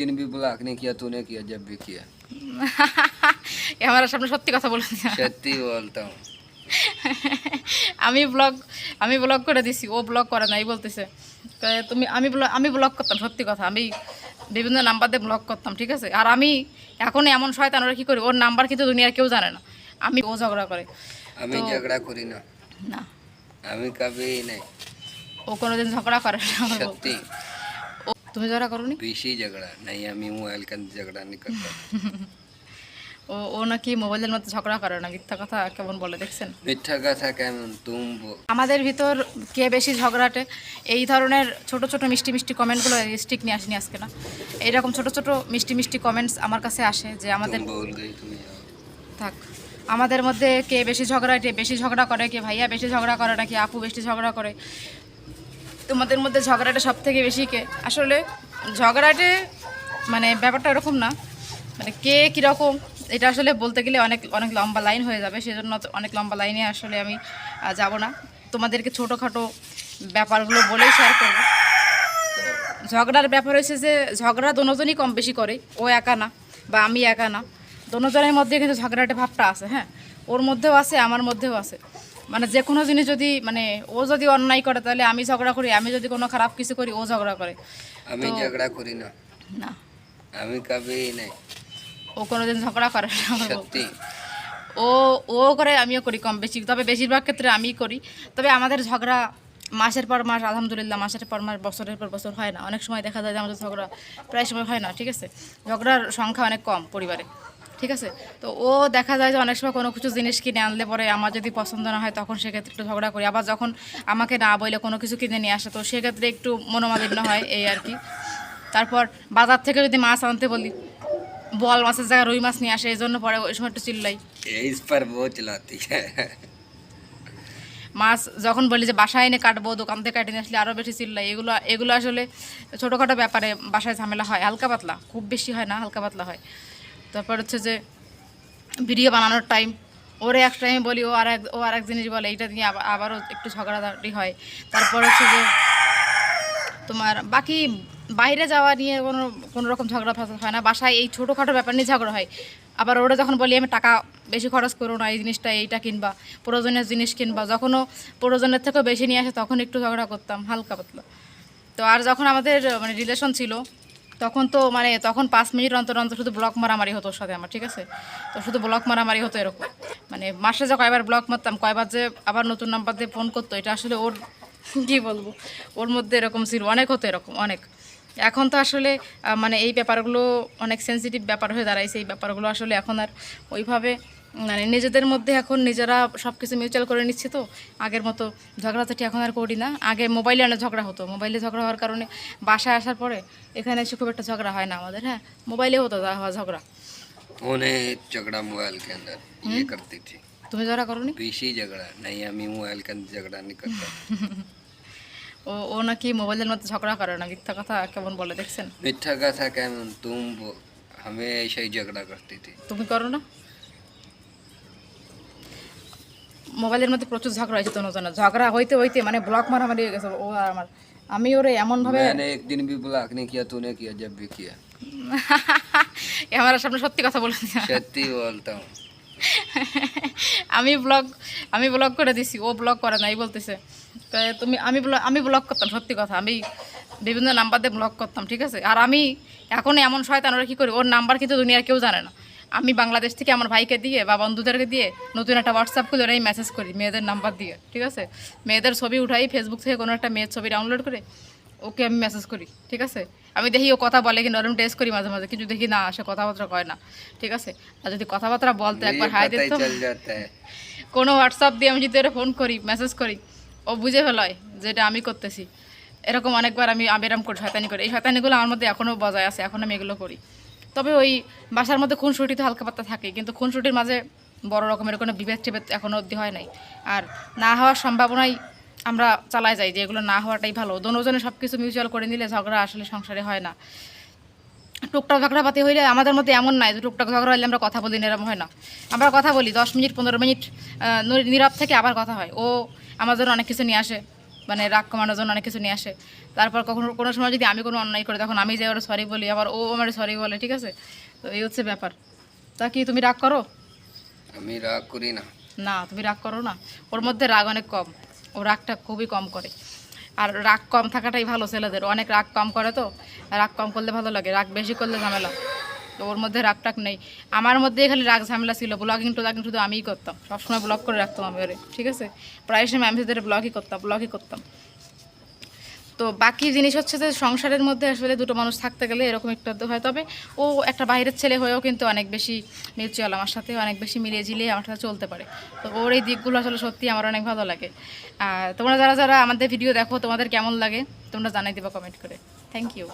दिन भी ब्लॉक नहीं किया तूने किया जब भी किया আমার সামনে সত্যি কথা বলে দিলাম। सच्ची बोलता हूँ আমি ব্লগ আমি ব্লগ করে দিছি ও ব্লগ করে নাই বলতেছে তো তুমি আমি ব্লগ আমি ব্লগ করতাম সত্যি কথা আমি বিভিন্ন নাম্বার দিয়ে ব্লগ করতাম ঠিক আছে আর আমি এখন এমন শয়তান ওরা কী করি ওর নাম্বার কিন্তু দুনিয়ার কেউ জানে না আমি ও ঝগড়া করে আমি झगड़ा करी ना না আমি কবি नहीं ও কোনোদিন ঝগড়া করে না আমার বউ। सच्ची ও- তুমি ঝগড়া করোনি बेशी झगड़ा नहीं আমি মোবাইল কেন झगड़ा नहीं करता ও ও নাকি মোবাইলের মধ্যে ঝগড়া করে না মিথ্যা কথা কেমন বলে দেখছেন মিথ্যা কথা কেমন তুম বো- আমাদের ভিতর কে বেশি ঝগড়াটে এই ধরনের ছোট ছোট মিষ্টি মিষ্টি কমেন্টগুলো স্টিক নিয়ে আসিনি আজকে না এইরকম ছোট ছোট মিষ্টি মিষ্টি কমেন্টস আমার কাছে আসে যে আমাদের তুম ভুল গই তুমি থাক আমাদের মধ্যে কে বেশি ঝগড়াটে বেশি ঝগড়া করে কে ভাইয়া বেশি ঝগড়া করে নাকি আপু বেশি ঝগড়া করে তোমাদের মধ্যে ঝগড়াটা সব থেকে বেশি কে? আসলে ঝগড়াটে মানে ব্যাপারটা এরকম না। মানে কে কীরকম, এটা আসলে বলতে গেলে অনেক অনেক লম্বা লাইন হয়ে যাবে। সেজন্য অনেক লম্বা লাইনে আসলে আমি যাব না। তোমাদেরকে ছোটোখাটো ব্যাপারগুলো বলেই শেয়ার করব। ঝগড়ার ব্যাপার হয়েছে যে, ঝগড়া দোনোজনই কম বেশি করে। ও একা না বা আমি একা না। দোনোজনের মধ্যে কিন্তু ঝগড়াটে ভাবটা আছে হ্যাঁ? ওর মধ্যেও আছে, আমার মধ্যেও আছে। মানে যে কোনো জিনিস যদি মানে ও যদি অন্যায় করে তাহলে আমি ঝগড়া করি আমি যদি কোনো খারাপ কিছু করি ও ঝগড়া করে। আমি ঝগড়া করি না। না। আমি কবি नहीं ও কোনোদিন ঝগড়া করে না সত্যি। ও ও করে আমিও করি কম বেশি। তবে বেশিরভাগ ক্ষেত্রে আমিই করি। তবে আমাদের ঝগড়া মাসের পর মাস আলহামদুলিল্লাহ মাসের পর মাস বছরের পর বছর হয় না। অনেক সময় দেখা যায় যে আমাদের ঝগড়া প্রায় সময় হয় না ঠিক আছে? ঝগড়ার সংখ্যা অনেক কম পরিবারে। ঠিক আছে? তো ও দেখা যায় যে অনেক সময় কোনো কিছু জিনিস কিনে আনলে পরে আমার যদি পছন্দ না হয় তখন সেক্ষেত্রে একটু ঝগড়া করি। আবার যখন আমাকে না বলে কোনো কিছু কিনে নিয়ে আসে তো সেক্ষেত্রে একটু মনোমালিন্য হয় এই আর কি। তারপর বাজার থেকে যদি মাছ আনতে বলি বল মাছের জায়গায় রুই মাছ নিয়ে আসে এই জন্য পরে ওই সময় একটু চিল্লাই। মাছ যখন বলি যে বাসায় এনে কাটবো দোকান থেকে কাটিয়ে আসলে আরও বেশি চিল্লাই। এগুলো এগুলো আসলে ছোটোখাটো ব্যাপারে বাসায় ঝামেলা হয় হালকা পাতলা। খুব বেশি হয় না হালকা পাতলা হয়। তারপর হচ্ছে যে ভিডিও বানানোর টাইম ওরে এক টাইমে বলি, ও আর এক, ও আর এক জিনিস বলে, এইটা নিয়ে আবার, আবারও একটু ঝগড়াঝাটি হয়। তারপর হচ্ছে যে তোমার বাকি বাইরে যাওয়া নিয়ে কোনো কোনো রকম ঝগড়া ফাসাদ হয় না, বাসায় এই ছোটোখাটো ব্যাপার নিয়ে ঝগড়া হয়। আবার ওরা যখন বলি, আমি টাকা বেশি খরচ করো না, এই জিনিসটা এইটা কিনবা প্রয়োজনের জিনিস কিনবা। যখনও প্রয়োজনের থেকেও বেশি নিয়ে আসে, তখন একটু ঝগড়া করতাম, হালকা পাতলা। তো আর যখন আমাদের মানে রিলেশন ছিল তখন তো মানে তখন পাঁচ মিনিট অন্তর অন্তর শুধু ব্লক মারামারি হতো ওর সাথে আমার, ঠিক আছে? তো শুধু ব্লক মারামারি হতো এরকম। মানে মাসে যে কয়বার ব্লক মারতাম, কয়বার যে আবার নতুন নাম্বার দিয়ে ফোন করতো, এটা আসলে ওর কী বলব? ওর মধ্যে এরকম ছিল, অনেক হতো এরকম, অনেক। এখন তো আসলে মানে এই ব্যাপারগুলো অনেক সেন্সিটিভ ব্যাপার হয়ে দাঁড়াইছে, এই ব্যাপারগুলো আসলে এখন আর ওইভাবে মানে নিজেদের মধ্যে এখন নিজেরা সব কিছু মিউচুয়াল করে নিচ্ছে তো আগের মতো ঝগড়াঝাটি এখন আর করি না আগে মোবাইলে অনেক ঝগড়া হতো মোবাইলে ঝগড়া হওয়ার কারণে বাসায় আসার পরে এখানে এসে খুব একটা ঝগড়া হয় না আমাদের হ্যাঁ মোবাইলে হতো যা হওয়া ঝগড়া उन्हें झगड़ा मोबाइल के अंदर ये करती थी তুমি ঝগড়া করোনি बेशी झगड़ा नहीं আমি মোবাইল কেন झगड़ा नहीं करता ও ও নাকি মোবাইলের মধ্যে ঝগড়া করে না মিথ্যা কথা কেমন বলে দেখছেন মিথ্যা কথা কেমন তুম বো- हमें ऐसा ही झगड़ा करती थी তুমি করো না মোবাইলের মধ্যে প্রচুর ঝগড়া হয়েছে তনু জন্য। ঝগড়া হইতে হইতে মানে ব্লক মারামারি হয়ে গেছে। ও আর আমার আমি ওরে এমনভাবে একদিন বি ব্লক নে কিয়া তুনে কিয়া জব বি কিয়া। আমার সামনে সত্যি কথা বলছি সত্যি বলতাম। আমি ব্লগ আমি ব্লগ করে দিছি ও ব্লগ করে নাই বলতেছে। তুমি আমি ব্লগ আমি ব্লগ করতাম সত্যি কথা। আমি বিভিন্ন নাম্বার দিয়ে ব্লগ করতাম ঠিক আছে? আর আমি এখন এমন শয়তান ওরা কী করি? ওর নাম্বার কিন্তু দুনিয়ার কেউ জানে না। আমি বাংলাদেশ থেকে আমার ভাইকে দিয়ে বা বন্ধুদেরকে দিয়ে নতুন একটা হোয়াটসঅ্যাপ খুলে ওরাই মেসেজ করি মেয়েদের নাম্বার দিয়ে ঠিক আছে? মেয়েদের ছবি উঠাই ফেসবুক থেকে কোনো একটা মেয়ের ছবি ডাউনলোড করে ওকে আমি মেসেজ করি ঠিক আছে? আমি দেখি ও কথা বলে কি নরম টেস্ট করি মাঝে মাঝে কিন্তু দেখি না সে কথাবার্তা কয় না ঠিক আছে? আর যদি কথাবার্তা বলতে একবার হাই দিত কোনো হোয়াটসঅ্যাপ দিয়ে আমি যদি ওরা ফোন করি মেসেজ করি ও বুঝে ফেলয় যেটা আমি করতেছি। এরকম অনেকবার আমি আবেরাম করি শয়তানি করি। এই শয়তানিগুলো আমার মধ্যে এখনও বজায় আছে এখন আমি এগুলো করি। তবে ওই বাসার মধ্যে খুনসুটি তো হালকা পাত্তা থাকে, কিন্তু খুনসুটির মাঝে বড় রকমের কোনো বিভেদ টিভেদ এখনও অবধি হয় নাই। আর না হওয়ার সম্ভাবনাই আমরা চালাই যাই যে এগুলো না হওয়াটাই ভালো। দোনোজনে সব কিছু মিউচুয়াল করে নিলে ঝগড়া আসলে সংসারে হয় না। টুকটাক ঝগড়াপাতি হইলে আমাদের মধ্যে এমন নাই যে টুকটাক ঝগড়া হইলে আমরা কথা বলি এরকম হয় না। আমরা কথা বলি, দশ মিনিট, পনেরো মিনিট নীরব থেকে আবার কথা হয়। ও জন্য অনেক কিছু নিয়ে আসে। মানে রাগ কমানোর জন্য অনেক কিছু নিয়ে আসে। তারপর কখনো কোনো সময় যদি আমি কোনো অন্যায় করি তখন আমি যে ওরা সরি বলি আবার ও আমার সরি বলে ঠিক আছে? তো এই হচ্ছে ব্যাপার। তা কি তুমি রাগ করো? আমি রাগ করি না। না তুমি রাগ করো না। ওর মধ্যে রাগ অনেক কম। ও রাগটা খুবই কম করে। আর রাগ কম থাকাটাই ভালো ছেলেদের। অনেক রাগ কম করে তো। রাগ কম করলে ভালো লাগে রাগ বেশি করলে ঝামেলা। তো ওর মধ্যে রাগ টাগ নেই। আমার মধ্যে খালি রাগ ঝামেলা ছিল ব্লগিং টোলগিং শুধু আমিই করতাম। সবসময় ব্লগ করে রাখতাম আমি ওরে, ঠিক আছে? প্রায় সময় আমি সাথে ব্লগই করতাম ব্লগই করতাম। তো বাকি জিনিস হচ্ছে যে সংসারের মধ্যে আসলে দুটো মানুষ থাকতে গেলে এরকম একটু হয়। তবে ও একটা বাইরের ছেলে হয়েও কিন্তু অনেক বেশি মিউচুয়াল আমার সাথে অনেক বেশি মিলিয়ে ঝিলিয়ে আমার সাথে চলতে পারে। তো ওর এই দিকগুলো আসলে সত্যি আমার অনেক ভালো লাগে। আর তোমরা যারা যারা আমাদের ভিডিও দেখো, তোমাদের কেমন লাগে তোমরা জানাই দিবা কমেন্ট করে। Thank you